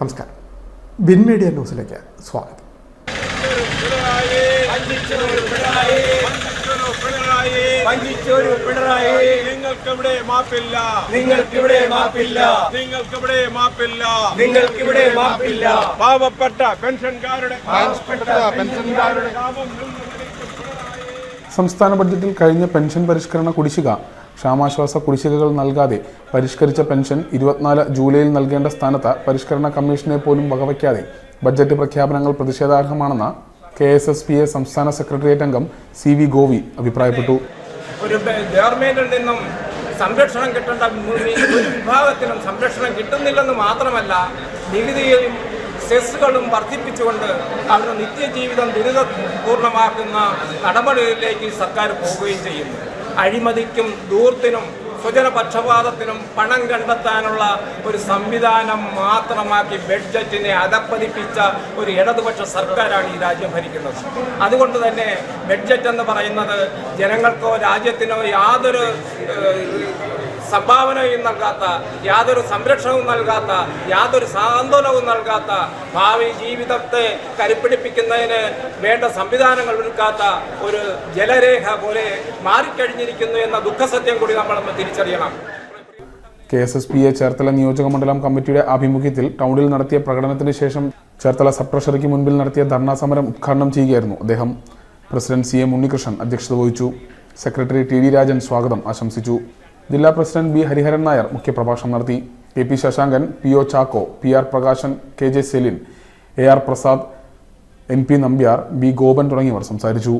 നമസ്കാരം. Bin media ന്യൂസിലേക്ക് സ്വാഗതം. പിണറായി വഞ്ചിച്ചൊരു പിണറായി വഞ്ചിച്ചൊരു പിണറായി വഞ്ചിച്ചൊരു പിണറായി നിങ്ങൾക്കിവിടെ മാപ്പില്ല. നിങ്ങൾക്കിവിടെ മാപ്പില്ല. നിങ്ങൾക്കിവിടെ മാപ്പില്ല. നിങ്ങൾക്കിവിടെ മാപ്പില്ല. പാവപ്പെട്ട പെൻഷൻകാരുടെ പാവപ്പെട്ട പെൻഷൻകാരുടെ സംസ്ഥാന ബഡ്ജറ്റിൽ കഴിഞ്ഞ പെൻഷൻ പരിഷ്കരണ കുടിശ്ശിക ക്ഷാമാശ്വാസ കുടിശ്ശികകൾ നൽകാതെ പരിഷ്കരിച്ച പെൻഷൻ ഇരുപത്തിനാല് ജൂലൈയിൽ നൽകേണ്ട സ്ഥാനത്ത് പരിഷ്കരണ കമ്മീഷനെ പോലും വകവയ്ക്കാതെ ബജറ്റ് പ്രഖ്യാപനങ്ങൾ പ്രതിഷേധാർഹമാണെന്ന് K S S P A സംസ്ഥാന സെക്രട്ടേറിയറ്റ് അംഗം സി വി ഗോവി അഭിപ്രായപ്പെട്ടു. ഒരു ഗവൺമെന്റിൽ നിന്നും സംരക്ഷണം കിട്ടേണ്ട ഒരു വിഭാഗത്തിനും സംരക്ഷണം കിട്ടുന്നില്ലെന്ന് മാത്രമല്ല നികുതിയും സെസ്സുകളും വർദ്ധിപ്പിച്ചുകൊണ്ട് അവരുടെ നിത്യജീവിതം ദുരിതപൂർണമാക്കുന്ന നടപടികളിലേക്ക് സർക്കാർ പോവുകയും ചെയ്യുന്നു. അഴിമതിക്കും ദൂർത്തിനും സ്വജനപക്ഷപാതത്തിനും പണം കണ്ടെത്താനുള്ള ഒരു സംവിധാനം മാത്രമാക്കി ബഡ്ജറ്റിനെ അതപ്പതിപ്പിച്ച ഒരു ഇടതുപക്ഷ സർക്കാരാണ് ഈ രാജ്യം ഭരിക്കുന്നത്. അതുകൊണ്ട് തന്നെ ബഡ്ജറ്റ് എന്ന് പറയുന്നത് ജനങ്ങൾക്കോ രാജ്യത്തിനോ യാതൊരു സംഭാവനയും നൽകാത്ത യാതൊരു സംരക്ഷണവും നൽകാത്ത യാതൊരു സാന്ത്വനവും നൽകാത്ത ഭാവി ജീവിതത്തെ കരുപ്പിടിപ്പിക്കുന്നതിന് വേണ്ട സംവിധാനങ്ങൾ ഒരുക്കാത്ത ഒരു ജലരേഖ പോലെ മാറിക്കഴിഞ്ഞിരിക്കുന്നു എന്ന ദുഃഖസത്യം കൂടി നമ്മൾ തിരിച്ചറിയണം. K S S P A Cherthala നിയോജക മണ്ഡലം കമ്മിറ്റിയുടെ ആഭിമുഖ്യത്തിൽ ടൗണിൽ നടത്തിയ പ്രകടനത്തിന് ശേഷം ചേർത്തല സബ് ട്രഷറിക്ക് മുൻപിൽ നടത്തിയ ധർണാ സമരം ഉദ്ഘാടനം ചെയ്യുകയായിരുന്നു അദ്ദേഹം. പ്രസിഡന്റ് സി എം ഉണ്ണികൃഷ്ണൻ അധ്യക്ഷത വഹിച്ചു. സെക്രട്ടറി ടി രാജൻ സ്വാഗതം ആശംസിച്ചു. ജില്ലാ പ്രസിഡന്റ് ബി ഹരിഹരൻ നായർ മുഖ്യപ്രഭാഷണം നടത്തി. K P Sasankan P O Chacko P R Prakashan K J Celine A R Prasad N P Nambiar B Gopan തുടങ്ങിയവർ സംസാരിച്ചു.